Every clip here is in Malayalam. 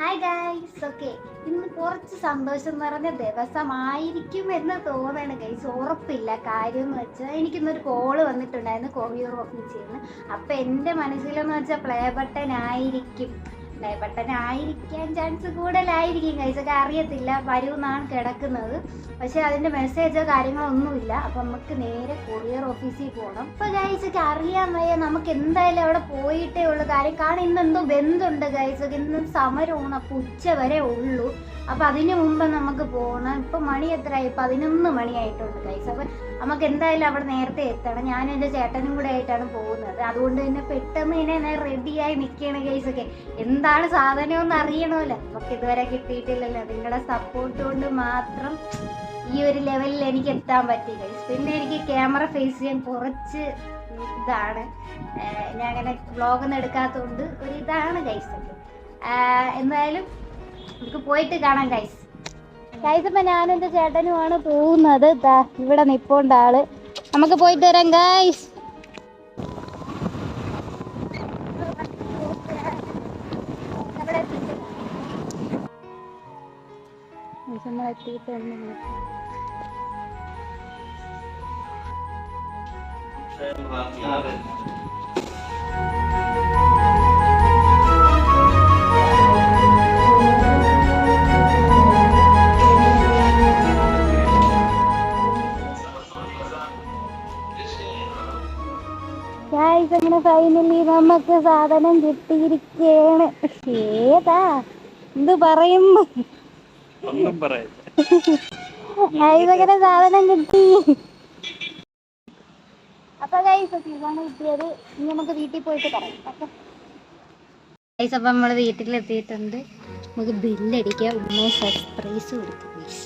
ഹായ് ഗൈസ് ഓക്കെ ഇന്ന് കുറച്ച് സന്തോഷം നിറഞ്ഞ ദിവസമായിരിക്കും എന്ന് തോന്നുകയാണ് ഗൈസ് ഉറപ്പില്ല. കാര്യം എന്ന് വെച്ചാൽ എനിക്കിന്നൊരു കോൾ വന്നിട്ടുണ്ടായിരുന്നു. കൊറിയർ ഓഫീസിൽ നിന്ന് അപ്പം എന്റെ മനസ്സിലെന്ന് വെച്ചാൽ പ്ലേ ബട്ടൺ ആയിരിക്കും. ബട്ടൺ ആയിരിക്കാൻ ചാൻസ് കൂടുതലായിരിക്കും. ഒക്കെ അറിയത്തില്ല വരുമെന്നാണ് കിടക്കുന്നത്. പക്ഷെ അതിന്റെ മെസ്സേജോ കാര്യങ്ങളോ ഒന്നുമില്ല. അപ്പം നമുക്ക് നേരെ കൊറിയർ ഓഫീസിൽ പോകണം ഇപ്പം ഗൈസൊക്കെ അറിയാൻ വയ്യ നമുക്ക് എന്തായാലും അവിടെ പോയിട്ടേ ഉള്ളൂ. കാര്യം കാരണം ഇന്ന് എന്തോ ബന്ധുണ്ട് ഗൈസൊക്കെ ഇന്ന് സമരമാണ് അപ്പൊ ഉച്ച വരെ ഉള്ളൂ. അപ്പോൾ അതിനു മുമ്പ് നമുക്ക് പോകണം ഇപ്പം മണി എത്രയായി? പതിനൊന്ന് മണിയായിട്ടുണ്ട് ഗൈസ് അപ്പം നമുക്ക് എന്തായാലും അവിടെ നേരത്തെ എത്തണം. ഞാൻ എന്റെ ചേട്ടനും കൂടെ ആയിട്ടാണ് പോകുന്നത്. അതുകൊണ്ട് തന്നെ പെട്ടെന്ന് തന്നെ റെഡിയായി നിൽക്കുകയാണ് ഗൈസൊക്കെ എന്താണ് സാധനം എന്ന് അറിയണമല്ലോ. നമുക്ക് ഇതുവരെ കിട്ടിയിട്ടില്ലല്ലോ. നിങ്ങളുടെ സപ്പോർട്ട് കൊണ്ട് മാത്രം ഈ ഒരു ലെവലിൽ എനിക്ക് എത്താൻ പറ്റി ഗൈസ് പിന്നെ എനിക്ക് ക്യാമറ ഫേസ് ചെയ്യാൻ കുറച്ച് ഇതാണ്. ഞാൻ അങ്ങനെ വ്ളോഗൊന്നും എടുക്കാത്തതുകൊണ്ട് ഒരു ഇതാണ് ഗൈസ് എന്തായാലും നമുക്ക് പോയിട്ട് കാണാം ഗൈസ് ഗൈസ് ഇപ്പം ഞാനും ചേട്ടനുമാണ് പോകുന്നത്. ഇവിടെ നിപ്പോണ്ട് ആൾ. നമുക്ക് പോയിട്ട് വരാം ഗൈസ് നമ്മൾ എത്തിയിട്ടുണ്ട് അങ്ങനെ ഫൈനലി നമുക്ക് സാധനം കിട്ടിയിരിക്കുകയാണ് ഏതാ? എന്ത് പറയുന്നു? ഒന്നും പറയില്ല സാധനം കിട്ടി. അപ്പൊ ഗൈസ് ഇതാണ് കിട്ടിയത്. ഇനി നമുക്ക് വീട്ടിൽ പോയിട്ട് പറയാം ഓക്കെ? ഗൈസ് അപ്പൊ നമ്മൾ വീട്ടിലെത്തിയിട്ടുണ്ട്. നമുക്ക് ബില്ലടിക്കാം ഉമ്മ സർപ്രൈസ് കൊടുക്കും ഗൈസ്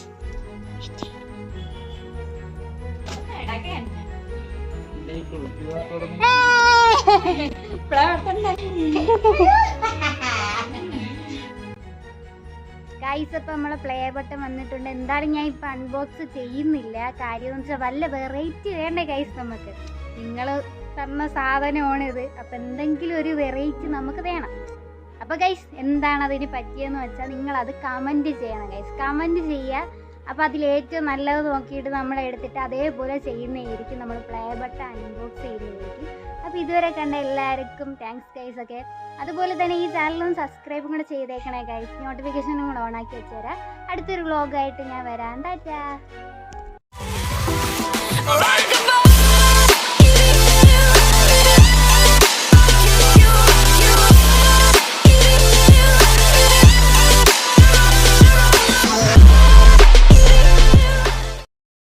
ഗൈസ് ഇപ്പം നമ്മളെ പ്ലേ ബട്ടൺ വന്നിട്ടുണ്ട്. എന്തായാലും ഞാൻ ഇപ്പം അൺബോക്സ് ചെയ്യുന്നില്ല. കാര്യം എന്ന് വെച്ചാൽ വല്ല വെറൈറ്റി വേണ്ടേ ഗൈസ് നമുക്ക്? നിങ്ങൾ തന്ന സാധനമാണിത്. അപ്പം എന്തെങ്കിലും ഒരു വെറൈറ്റി നമുക്ക് വേണം. അപ്പോൾ ഗൈസ് എന്താണ് അതിന് പറ്റിയെന്ന് വെച്ചാൽ നിങ്ങൾ അത് കമന്റ് ചെയ്യണം ഗൈസ് കമന്റ് ചെയ്യുക അപ്പോൾ അതിൽ ഏറ്റവും നല്ലത് നോക്കിയിട്ട് നമ്മൾ എടുത്തിട്ട് അതേപോലെ ചെയ്യുന്നതായിരിക്കും നമ്മൾ പ്ലേ ബട്ടൺ അൺബോക്സ് ചെയ്യുന്നതായിരിക്കും. അപ്പോൾ ഇതുവരെ കണ്ട എല്ലാവർക്കും താങ്ക്സ് ഗൈസ് ഒക്കെ. അതുപോലെ തന്നെ ഈ ചാനലും സബ്സ്ക്രൈബും കൂടെ ചെയ്തേക്കണേ ഗൈസ് നോട്ടിഫിക്കേഷനും കൂടെ ഓൺ ആക്കി വെച്ചുതരാം അടുത്തൊരു വ്ളോഗായിട്ട് ഞാൻ വരാം. ടാറ്റാ